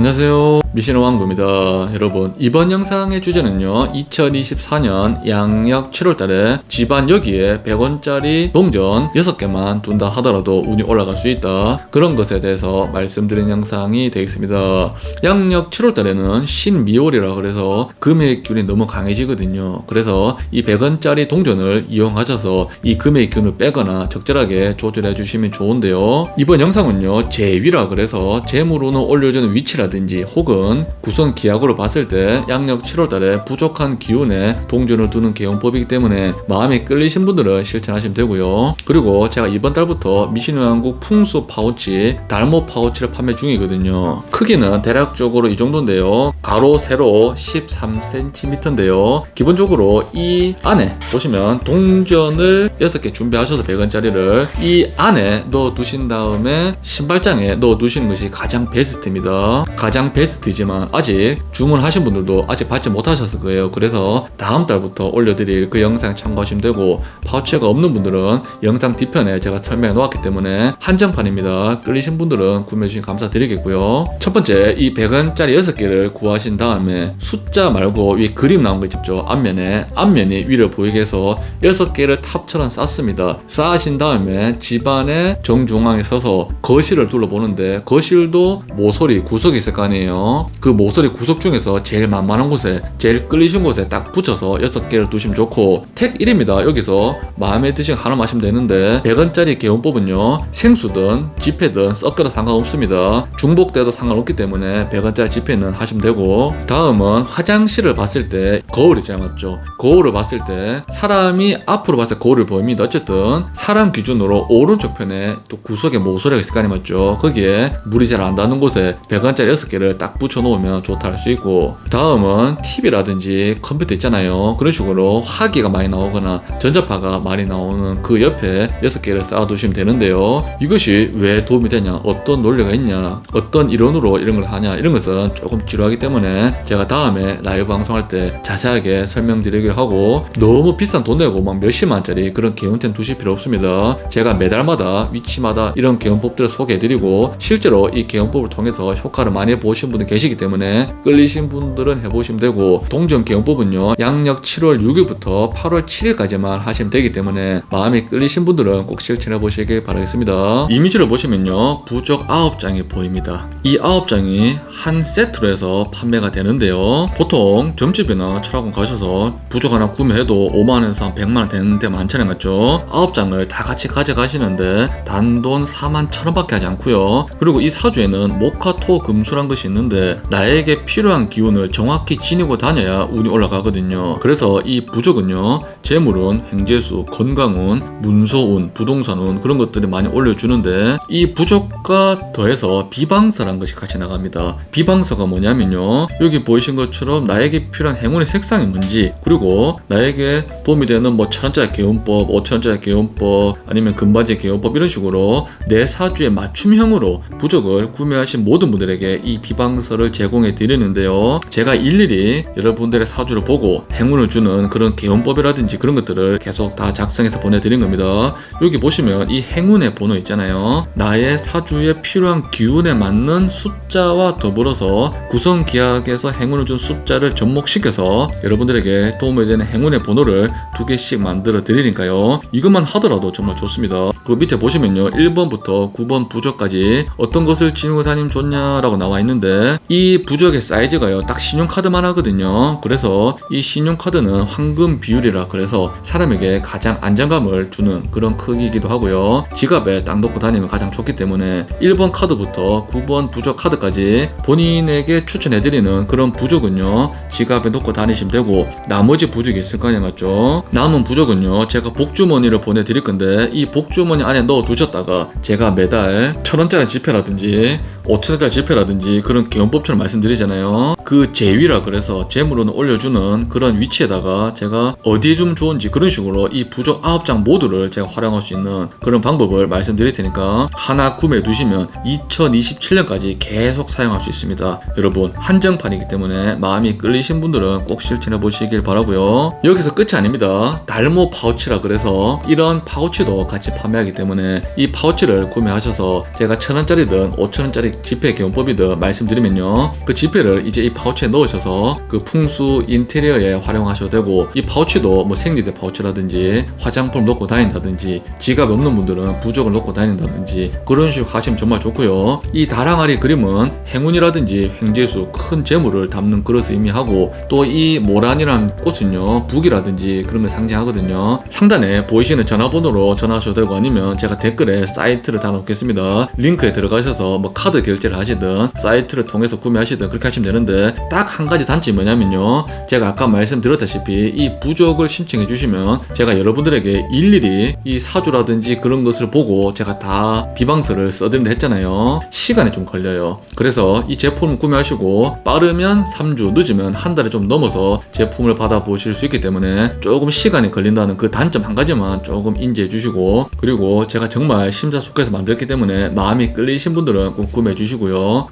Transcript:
안녕하세요. 미신의 왕구입니다. 여러분 이번 영상의 주제는요 2024년 양력 7월달에 집안 여기에 100원짜리 동전 6개만 둔다 하더라도 운이 올라갈 수 있다. 그런 것에 대해서 말씀드린 영상이 되겠습니다. 양력 7월달에는 신미월이라 그래서 금액균이 너무 강해지거든요. 그래서 이 100원짜리 동전을 이용하셔서 이 금액균을 빼거나 적절하게 조절해 주시면 좋은데요. 이번 영상은요 제위라 그래서 재물운을 올려주는 위치라 든지 혹은 구성 기약으로 봤을 때 양력 7월달에 부족한 기운에 동전을 두는 개용법이기 때문에 마음에 끌리신 분들은 실천하시면 되고요. 그리고 제가 이번 달부터 미신왕국 풍수 파우치 달모 파우치를 판매 중이거든요. 크기는 대략적으로 이 정도인데요. 가로 세로 13cm인데요. 기본적으로 이 안에 보시면 동전을 6개 준비하셔서 100원짜리를 이 안에 넣어 두신 다음에 신발장에 넣어 두시는 것이 가장 베스트입니다. 가장 베스트이지만 아직 주문하신 분들도 아직 받지 못하셨을 거예요. 그래서 다음 달부터 올려드릴 그 영상 참고하시면 되고 파우치가 없는 분들은 영상 뒤편에 제가 설명해 놓았기 때문에 한정판입니다. 끌리신 분들은 구매해 주신 감사드리겠고요. 첫 번째 이 100원짜리 6개를 구하신 다음에 숫자 말고 위에 그림 나온 거 있죠. 앞면에 앞면이 위로 보이게 해서 6개를 탑처럼 쌓습니다. 쌓으신 다음에 집안의 정중앙에 서서 거실을 둘러보는데 거실도 모서리 구석이 있을 거 아니에요. 그 모서리 구석 중에서 제일 만만한 곳에 제일 끌리신 곳에 딱 붙여서 6개를 두시면 좋고 택 1입니다. 여기서 마음에 드신 하나 마시면 되는데 100원짜리 개원법은요 생수든 지폐든 섞여도 상관없습니다. 중복돼도 상관없기 때문에 100원짜리 지폐는 하시면 되고 다음은 화장실을 봤을 때 거울 있잖아요 맞죠? 거울을 봤을 때 사람이 앞으로 봤을 때 거울을 보입니다. 어쨌든 사람 기준으로 오른쪽 편에 또 구석에 모서리가 있을 거 아니에요 맞죠? 거기에 물이 잘 안 닿는 곳에 100원짜리 6개를 딱 붙여 놓으면 좋다 할 수 있고 다음은 TV라든지 컴퓨터 있잖아요. 그런 식으로 화기가 많이 나오거나 전자파가 많이 나오는 그 옆에 6개를 쌓아두시면 되는데요. 이것이 왜 도움이 되냐? 어떤 논리가 있냐? 어떤 이론으로 이런 걸 하냐? 이런 것은 조금 지루하기 때문에 제가 다음에 라이브 방송할 때 자세하게 설명드리기로 하고 너무 비싼 돈 내고 막 몇십만짜리 그런 개운템 두실 필요 없습니다. 제가 매달마다 위치마다 이런 개운법들을 소개해드리고 실제로 이 개운법을 통해서 효과를 많이 보신 분들 계시기 때문에 끌리신 분들은 해보시면 되고 동전 개운법은요 양력 7월 6일부터 8월 7일까지만 하시면 되기 때문에 마음이 끌리신 분들은 꼭 실천해 보시길 바라겠습니다. 이미지를 보시면요 부적 9장이 보입니다. 이 9장이 한 세트로 해서 판매가 되는데요. 보통 점집이나 철학원 가셔서 부적 하나 구매해도 5만원에서 한 100만원 되는 데 많잖아요 맞죠? 9장을 다 같이 가져가시는데 단돈 4만 천원밖에 하지 않고요. 그리고 이 사주에는 목화 토 금수 란 것이 있는데 나에게 필요한 기운을 정확히 지니고 다녀야 운이 올라가거든요. 그래서 이 부적은요, 재물운, 행재수, 건강운, 문서운, 부동산운 그런 것들이 많이 올려주는데 이 부적과 더해서 비방서란 것이 같이 나갑니다. 비방서가 뭐냐면요, 여기 보이신 것처럼 나에게 필요한 행운의 색상이 뭔지 그리고 나에게 도움이 되는 뭐 천원짜리 개운법, 오천원짜리 개운법 아니면 금바지 개운법 이런 식으로 내 사주에 맞춤형으로 부적을 구매하신 모든 분들에게 이 비방서를 제공해 드리는데요. 제가 일일이 여러분들의 사주를 보고 행운을 주는 그런 개운법이라든지 그런 것들을 계속 다 작성해서 보내드린 겁니다. 여기 보시면 이 행운의 번호 있잖아요. 나의 사주에 필요한 기운에 맞는 숫자와 더불어서 구성 기약에서 행운을 준 숫자를 접목시켜서 여러분들에게 도움이 되는 행운의 번호를 두 개씩 만들어 드리니까요. 이것만 하더라도 정말 좋습니다. 그리고 밑에 보시면요. 1번부터 9번 부적까지 어떤 것을 지니고 다니면 좋냐라고 나와 있는데 이 부적의 사이즈가요. 딱 신용카드만 하거든요. 그래서 이 신용카드는 황금 비율이라 그래서 사람에게 가장 안정감을 주는 그런 크기이기도 하고요. 지갑에 딱 놓고 다니면 가장 좋기 때문에 1번 카드부터 9번 부적 카드까지 본인에게 추천해드리는 그런 부적은요. 지갑에 놓고 다니시면 되고 나머지 부적이 있을 거 아니에요. 맞죠? 남은 부적은요. 제가 복주머니를 보내드릴 건데 이 복주머니 안에 넣어 두셨다가 제가 매달 천원짜리 지폐라든지 5천원짜리 지폐라든지 그런 개헌법처럼 말씀드리잖아요. 그 제위라 그래서 재물로는 올려주는 그런 위치에다가 제가 어디에 주면 좋은지 그런 식으로 이 부적 9장 모두를 제가 활용할 수 있는 그런 방법을 말씀드릴 테니까 하나 구매해 두시면 2027년까지 계속 사용할 수 있습니다. 여러분 한정판이기 때문에 마음이 끌리신 분들은 꼭 실천해 보시길 바라고요. 여기서 끝이 아닙니다. 달모 파우치라 그래서 이런 파우치도 같이 판매하기 때문에 이 파우치를 구매하셔서 제가 천 원짜리든 오천 원짜리 지폐 개원법이든 말씀드리면요. 그 지폐를 이제 이 파우치에 넣으셔서 그 풍수 인테리어에 활용하셔도 되고 이 파우치도 뭐 생리대 파우치라든지 화장품 넣고 다닌다든지 지갑 없는 분들은 부적을 넣고 다닌다든지 그런 식으로 하시면 정말 좋고요. 이 다랑아리 그림은 행운이라든지 횡재수 큰 재물을 담는 그릇을 의미하고 또 이 모란이라는 꽃은요 북이라든지 그런 걸 상징하거든요. 상단에 보이시는 전화번호로 전화하셔도 되고 아니면 제가 댓글에 사이트를 달아놓겠습니다. 링크에 들어가셔서 뭐 카드 결제를 하시든 사이트를 통해서 구매하시든 그렇게 하시면 되는데 딱 한 가지 단점이 뭐냐면요. 제가 아까 말씀드렸다시피 이 부족을 신청해 주시면 제가 여러분들에게 일일이 이 사주라든지 그런 것을 보고 제가 다 비방서를 써드린다 했잖아요. 시간이 좀 걸려요. 그래서 이 제품을 구매하시고 빠르면 3주, 늦으면 한 달에 좀 넘어서 제품을 받아보실 수 있기 때문에 조금 시간이 걸린다는 그 단점 한 가지만 조금 인지해 주시고 그리고 제가 정말 심사숙고해서 만들었기 때문에 마음이 끌리신 분들은 꼭 구매해 주시고요.